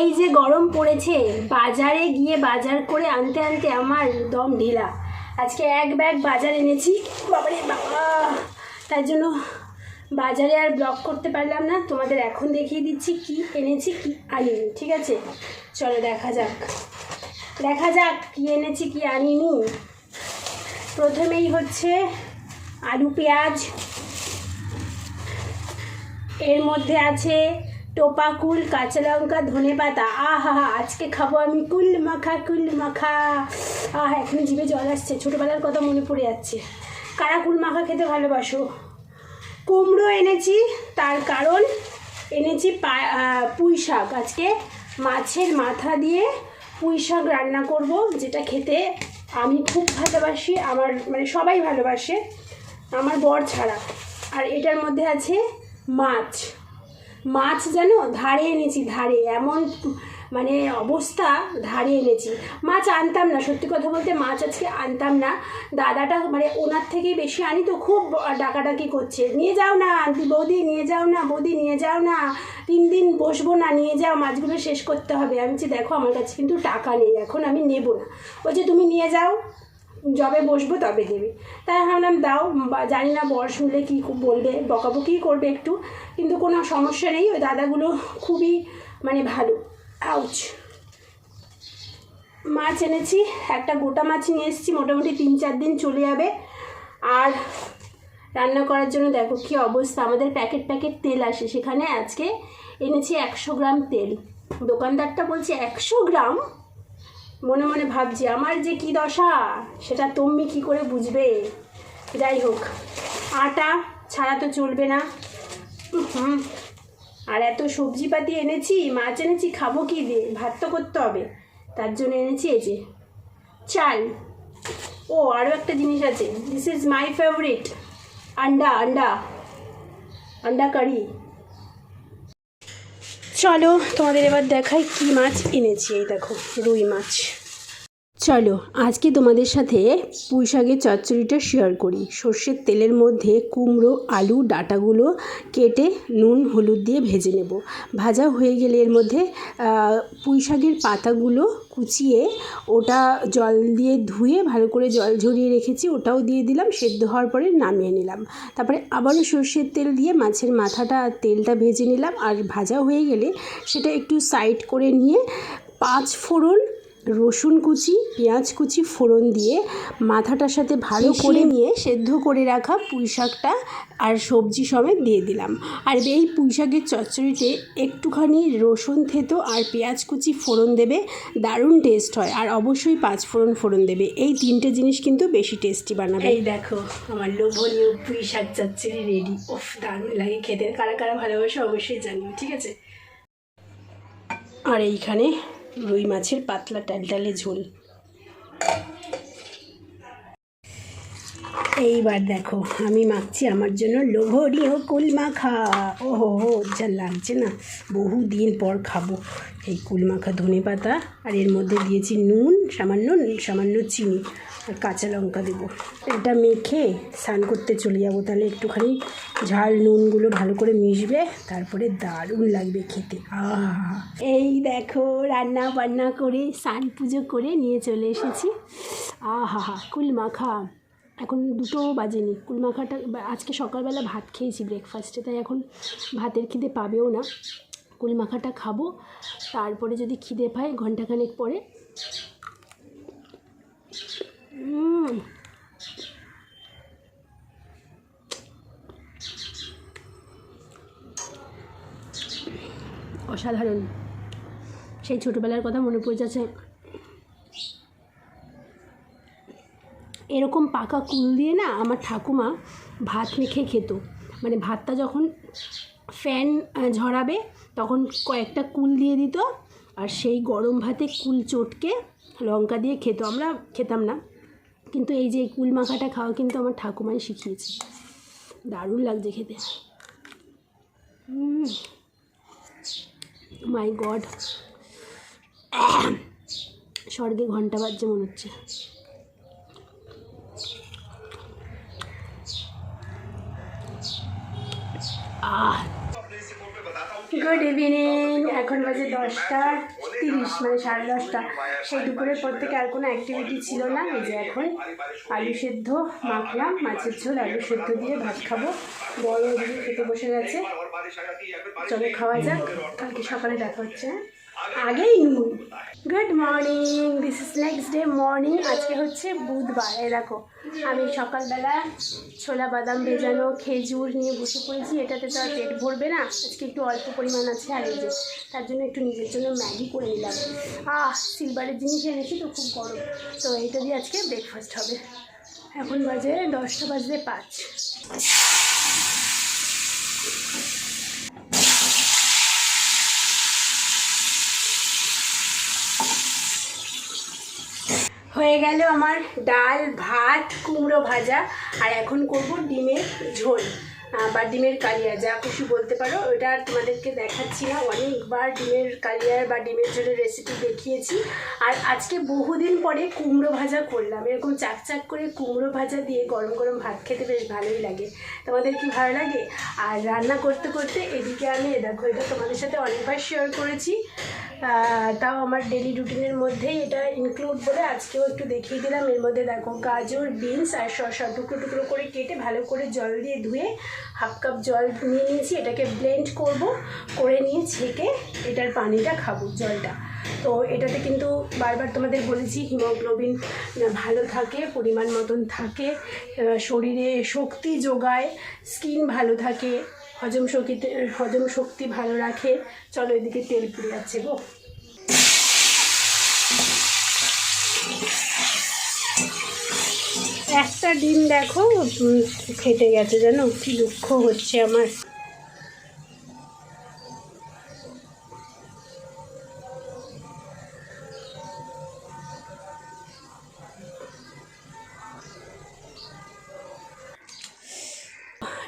এই যে গরম পড়েছে, বাজারে গিয়ে বাজার করে আনতে আনতে আমার দম ঢিলা। আজকে এক ব্যাগ বাজার এনেছি। বাবারে বাবা! তার জন্য বাজারে আর ব্লগ করতে পারলাম না। তোমাদের এখন দেখিয়ে দিচ্ছি কি এনেছি, কি আনিনি, ঠিক আছে? চলো দেখা যাক। দেখা যাক কি এনেছি, কি আনিনি। প্রথমেই হচ্ছে আলু পেঁয়াজ। এর মধ্যে আছে টোপা কুল কাঁচা লঙ্কা, ধনে পাতা। আহা, আজকে খাব আমি কুল মাখা কুল মাখা আহা এখন জিভে জল আসছে। ছোটোবেলার কথা মনে পড়ে যাচ্ছে। কারা কুল মাখা খেতে ভালোবাসো? কুমড়ো এনেছি, তার কারণ এনেছি পুঁই শাক। আজকে মাছের মাথা দিয়ে পুঁই শাক রান্না করব, যেটা খেতে আমি খুব ভালোবাসি, আমার মানে সবাই ভালোবাসে, আমার বর ছাড়া। আর এটার মধ্যে আছে মাছ। মাছ যেন ধারে এনেছি, ধারে। এমন মানে অবস্থা, ধারে এনেছি। মাছ আনতাম না, সত্যি কথা বলতে মাছ আজকে আনতাম না। দাদাটা মানে ওনার থেকেই বেশি আনি তো, খুব ডাকাডাকি করছে। নিয়ে যাও না বৌদি, নিয়ে যাও না, বৌদি, নিয়ে যাও না। তিন দিন বসবো না, নিয়ে যাও, মাছগুলো শেষ করতে হবে। আমি বলছি, দেখো, আমার কাছে কিন্তু টাকা নেই, এখন আমি নেব না। বলছে, তুমি নিয়ে যাও। যবে বসবো তবে দেবে। তাই ভাবলাম, দাও জানি না বর শুনলে কী বলবে, বকাবকি করবে একটু। কিন্তু কোনো সমস্যা নেই, ওই দাদাগুলো খুবই মানে ভালো। আউচ মাছ এনেছি, একটা গোটা মাছ নিয়ে এসেছি, মোটামুটি তিন চার দিন চলে যাবে। আর রান্না করার জন্য দেখো কী অবস্থা, আমাদের প্যাকেট প্যাকেট তেল আসে সেখানে। আজকে এনেছি একশো গ্রাম তেল। দোকানদারটা বলছে, একশো গ্রাম? মনে মনে ভাবছি, আমার যে কি দশা, সেটা তুমি কি করে বুঝবে? যাই হোক, আটা ছাড়া তো চলবে না। হুম, আর এত সবজিপাতি এনেছি, মাছ এনেছি, খাব কি দিয়ে? ভাত তো করতে হবে, তার জন্য এনেছি এই যে চাল। ও আরও একটা জিনিস আছে দিস ইজ মাই ফেভারিট আন্ডা আন্ডা আন্ডা কারি। চলো তোমাদের এবার দেখাই কি মাছ এনেছি। এই দেখো রুই মাছ। চলো, আজকে তোমাদের সাথে পুঁই শাকের চচ্চড়িটা শেয়ার করি। সর্ষের তেলের মধ্যে কুমড়ো, আলু, ডাটাগুলো কেটে নুন, হলুদ দিয়ে ভেজে নেব। ভাজা হয়ে গেলে এর মধ্যে পুঁই শাকের পাতাগুলো কুচিয়ে ওটা জল দিয়ে ধুয়ে ভালো করে জল ঝরিয়ে রেখেছি, ওটাও দিয়ে দিলাম, সেদ্ধ হওয়ার পরে নামিয়ে নিলাম। তারপরে আবারও সর্ষের তেল দিয়ে মাছের মাথাটা তেলটা ভেজে নিলাম, আর ভাজা হয়ে গেলে সেটা একটু সাইড করে নিয়ে পাঁচ ফোড়ন রসুন কুচি পেঁয়াজ কুচি ফোড়ন দিয়ে মাথাটার সাথে ভালো করে নিয়ে সেদ্ধ করে রাখা পুঁই শাকটা আর সবজি সমেত দিয়ে দিলাম। আর এই পুঁই শাকের চচ্চড়িতে একটুখানি রসুন থেতো আর পেঁয়াজ কুচি ফোড়ন দেবে দারুণ টেস্ট হয়। আর অবশ্যই পাঁচ ফোড়ন ফোড়ন দেবে। এই তিনটে জিনিস কিন্তু বেশি টেস্টি বানাবে। এই দেখো আমার লোভনীয় পুঁই শাক চচ্চড়ি রেডি ওফ দারুণ লাগে খেতে। কারা কারা ভালোবাসে অবশ্যই জানিও ঠিক আছে? আর এইখানে রুই মাছের পাতলা টালটালে ঝোল। এইবার দেখো, আমি মাখছি আমার জন্য লোভনীয় কুল মাখা হো যা লাগছে না। বহু দিন পর খাব এই কুল মাখা ধনে পাতা আর এর মধ্যে দিয়েছি নুন, সামান্য সামান্য চিনি, আর কাঁচা লঙ্কা দেবো। এটা মেখে স্নান করতে চলে যাব, তাহলে একটুখানি ঝাল নুনগুলো ভালো করে মিশবে, তারপরে দারুণ লাগবে খেতে। আহা। এই দেখো, রান্না বান্না করে স্নান পুজো করে নিয়ে চলে এসেছি। আহা কুল মাখা এখন দুটো বাজেনি। কুল মাখাটা আজকে সকালবেলা ভাত খেয়েছি ব্রেকফাস্টে তাই এখন ভাতের খিদে পাবেও না। কুল মাখাটা খাব, তারপরে যদি খিদে পায় ঘন্টাখানেক পরে। অসাধারণ। সেই ছোটোবেলার কথা মনে পড়ে যাচ্ছে। এরকম পাকা কুল দিয়ে না আমার ঠাকুমা ভাত মেখে খেত। মানে ভাতটা যখন ফ্যান ঝরাবে তখন কয়েকটা কুল দিয়ে দিত আর সেই গরম ভাতে কুল চটকে লঙ্কা দিয়ে খেত। আমরা খেতাম না। কিন্তু এই যে কুল মাখাটা খাওয়া কিন্তু আমার ঠাকুমাই শিখিয়েছে। দারুণ লাগছে খেতে। মাই গড স্বর্গে ঘণ্টা বাজছে মনে হচ্ছে। গুড ইভিনিং এখন বাজে দশটা তিরিশ মানে সাড়ে দশটা। সেই দুপুরের পর থেকে আর কোনো অ্যাক্টিভিটি ছিল না। এই যে এখন আলু সেদ্ধ মাখলাম, মাছের ঝোল, আলু সেদ্ধ দিয়ে ভাত খাব। বড় ওদিকে খেতে বসে গেছে। চলো খাওয়া যাক। কালকে সকালে দেখা হচ্ছে হ্যাঁ? আগেই নুন। Good morning this is next day morning আজকে হচ্ছে বুধবার। এই দেখো, আমি সকালবেলা ছোলা বাদাম ভেজানো খেজুর নিয়ে বসে পড়েছি। এটাতে তো আর পেট ভরবে না। আজকে একটু অল্প পরিমাণ আছে আর এই যে, তার জন্য একটু নিজের জন্য ম্যাগি করে নিলাম। আহ সিলভারের জিনিস এনেছি তো, খুব গরম। তো এইটা দিয়ে আজকে ব্রেকফাস্ট হবে। এখন বাজে দশটা বাজে পাঁচ। হয়ে গেল আমার ডাল, ভাত, কুমড়ো ভাজা, আর এখন করব ডিমের ঝোল বা ডিমের কালিয়া, যা খুশি বলতে পারো। ওটা আর তোমাদেরকে দেখাচ্ছি না। অনেকবার ডিমের কালিয়ার বা ডিমের ঝোলের রেসিপি দেখিয়েছি। আর আজকে বহুদিন পরে কুমড়ো ভাজা করলাম। এরকম চাক চাক করে কুমড়ো ভাজা দিয়ে গরম গরম ভাত খেতে বেশ ভালোই লাগে। তোমাদের কি ভালো লাগে? আর রান্না করতে করতে এদিকে আমি দেখো, এটা তোমাদের সাথে অনেকবার শেয়ার করেছি। তাও আমার ডেলি রুটিনের মধ্যেই এটা ইনক্লুড বলে আজকেও একটু দেখিয়ে দিলাম। এর মধ্যে দেখো, গাজর, বিনস আর শসা টুকরো টুকরো করে কেটে ভালো করে জল দিয়ে ধুয়ে হাফ কাপ জল নিয়ে নিয়েছি। এটাকে ব্লেন্ড করব, করে নিয়ে ছেঁকে এটার পানিটা খাব জলটা। তো এটাতে কিন্তু বারবার তোমাদের বলেছি, হিমোগ্লোবিন ভালো থাকে, পরিমাণ মতন থাকে শরীরে শক্তি যোগায় স্কিন ভালো থাকে। হজম শক্তিতে হজম শক্তি ভালো রাখে। চলো এদিকে তেল পুড়ে যাচ্ছে গো। একটা ডিম দেখো খেটে গেছে জানো? কি দুঃখ হচ্ছে আমার।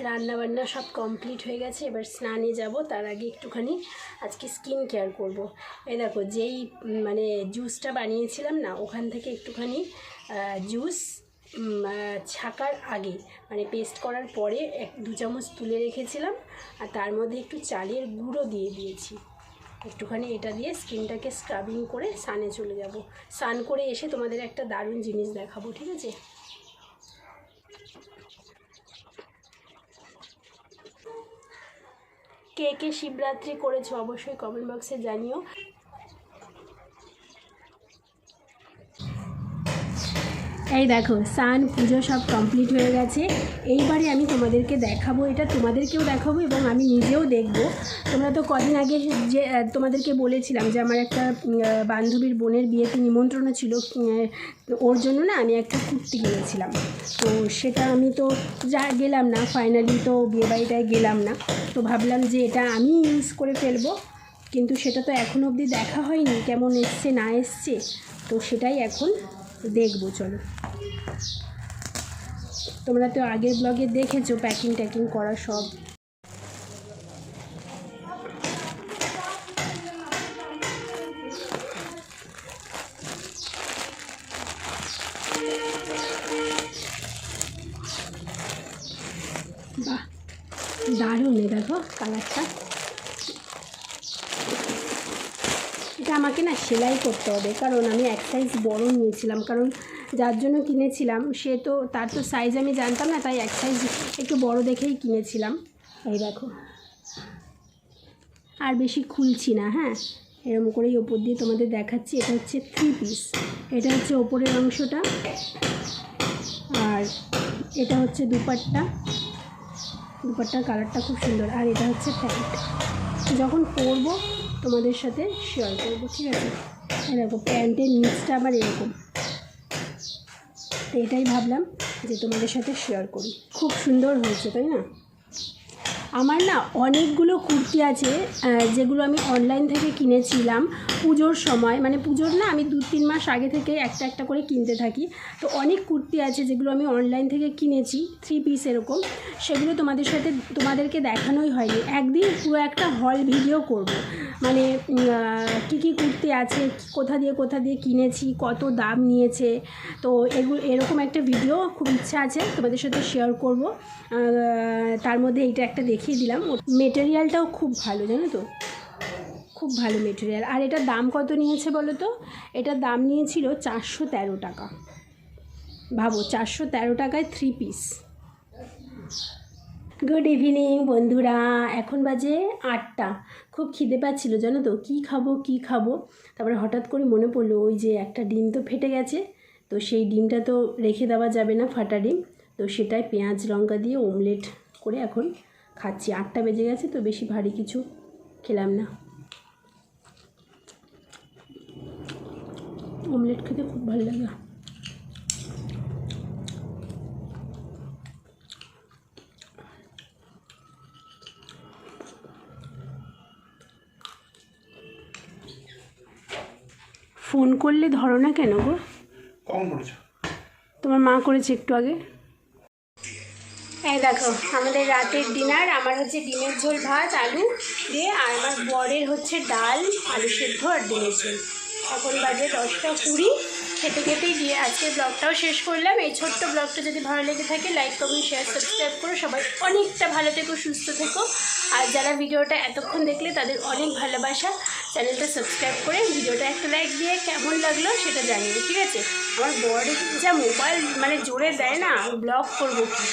রান্না বান্না সব কমপ্লিট হয়ে গেছে, এবার স্নানে যাব, তার আগে একটুখানি আজকে স্কিন কেয়ার করব। এই দেখো, যেই মানে জুসটা বানিয়েছিলাম না, ওখান থেকে একটুখানি জুস ছাকার আগে মানে পেস্ট করার পরে এক, দু চামচ তুলে রেখেছিলাম, আর তার মধ্যে একটু চালের গুঁড়ো দিয়ে দিয়েছি। একটুখানি এটা দিয়ে স্কিনটাকে স্ক্রাবিং করে সানে চলে যাব। সান করে এসে তোমাদের একটা দারুণ জিনিস দেখাবো, ঠিক আছে? কে কে শিবরাত্রি করেছ অবশ্যই কমেন্ট বক্সে জানিও। এই দেখো সান পুজো সব কমপ্লিট হয়ে গেছে। এইবারে আমি তোমাদেরকে দেখাবো, এটা তোমাদেরকেও দেখাবো এবং আমি নিজেও দেখব। তোমরা তো কদিন আগে যে তোমাদেরকে বলেছিলাম যে আমার একটা বান্ধবীর বোনের বিয়েতে নিমন্ত্রণ ছিল ওর জন্য না আমি একটা কুর্তি কিনেছিলাম। তো সেটা আমি তো যা গেলাম না ফাইনালি তো বিয়েবাড়িটায় গেলাম না। তো ভাবলাম যে এটা আমি ইউজ করে ফেলব, কিন্তু সেটা তো এখন অবধি দেখা হয়নি, কেমন এসছে না এসছে। তো সেটাই এখন দেখব, চলো। তোমরা তো আগের ব্লগে দেখেছ প্যাকিং ট্যাকিং করা সব। বাহ, দারুণ দেখো কালারটা আমাকে না সেলাই করতে হবে। কারণ আমি এক সাইজ বড় নিয়েছিলাম। কারণ যার জন্য কিনেছিলাম, সে তো, তার তো সাইজ আমি জানতাম না, তাই এক সাইজ একটু বড় দেখেই কিনেছিলাম। এই দেখো। আর বেশি খুলছি না হ্যাঁ? এরকম করেই ওপর দিয়ে তোমাদের দেখাচ্ছি। এটা হচ্ছে থ্রি পিস এটা হচ্ছে ওপরের অংশটা। আর এটা হচ্ছে দুপাট্টা। দুপাট্টার কালারটা খুব সুন্দর। আর এটা হচ্ছে প্যান্ট যখন পরবো তোমাদের সাথে শেয়ার করব, ঠিক আছে? এরকম প্যান্টের নিচটা আবার এরকম। তো এটাই ভাবলাম যে তোমাদের সাথে শেয়ার করি। খুব সুন্দর হয়েছে, তাই না? আমার না অনেকগুলো কুর্তি আছে যেগুলো আমি অনলাইন থেকে কিনেছিলাম পুজোর সময়। মানে পুজোর না আমি দু তিন মাস আগে থেকে একটা একটা করে কিনতে থাকি। তো অনেক কুর্তি আছে যেগুলো আমি অনলাইন থেকে কিনেছি থ্রি পিস এরকম। সেগুলো তোমাদের সাথে তোমাদেরকে দেখানোই হয়নি। একদিন পুরো একটা হল ভিডিও করব। মানে কী কী কুর্তি আছে, কোথা দিয়ে কোথা দিয়ে কিনেছি, কত দাম নিয়েছে। তো এগুলো, এরকম একটা ভিডিও খুব ইচ্ছা আছে তোমাদের সাথে শেয়ার করব। তার মধ্যে এইটা একটা দেখিয়ে দিলাম। মেটেরিয়ালটাও খুব ভালো, জানো তো? খুব ভালো মেটেরিয়াল। আর এটার দাম কত নিয়েছে বলো তো? এটার দাম নিয়েছিল চারশো তেরো টাকা। ভাবো, চারশো তেরো টাকায় থ্রি পিস গুড ইভিনিং বন্ধুরা। এখন বাজে আটটা। খুব খিদে পাচ্ছিল, জানো তো? কী খাব কী খাব? তারপরে হঠাৎ করে মনে পড়ল, ওই যে একটা ডিম তো ফেটে গেছে। তো সেই ডিমটা তো রেখে দেওয়া যাবে না, ফাটা ডিম। তো সেটাই পেঁয়াজ, লঙ্কা দিয়ে ওমলেট করে এখন খাচ্ছি। আটটা বেজে গেছে তো বেশি ভারী কিছু খেলাম না। অমলেট খেতে খুব ভালো লাগে। ফোন করলে ধরো না কেন গো? করেছ? তোমার মা করেছে একটু আগে। এই দেখো, আমাদের রাতের ডিনার আমার হচ্ছে ডিমের ঝোল, ভাত, আলু দিয়ে, আর আমার বরের হচ্ছে ডাল, আলু সেদ্ধ আর ডিমের ঝোল। এখন বাজে দশটা কুড়ি। খেতে খেতেই দিয়ে আজকে ব্লগটাও শেষ করলাম। এই ছোট্ট ব্লগটা যদি ভালো লেগে থাকে লাইক কমেন্ট শেয়ার সাবস্ক্রাইব করো। সবাই অনেকটা ভালো থেকো, সুস্থ থেকো। আর যারা ভিডিওটা এতক্ষণ দেখলে, তাদের অনেক ভালোবাসা। চ্যানেলটা সাবস্ক্রাইব করে ভিডিওটা একটা লাইক দিয়ে কেমন লাগল সেটা জানিও, ঠিক আছে? আমার বর যা মোবাইল মানে জোরে দেয় না ব্লগ করব কি?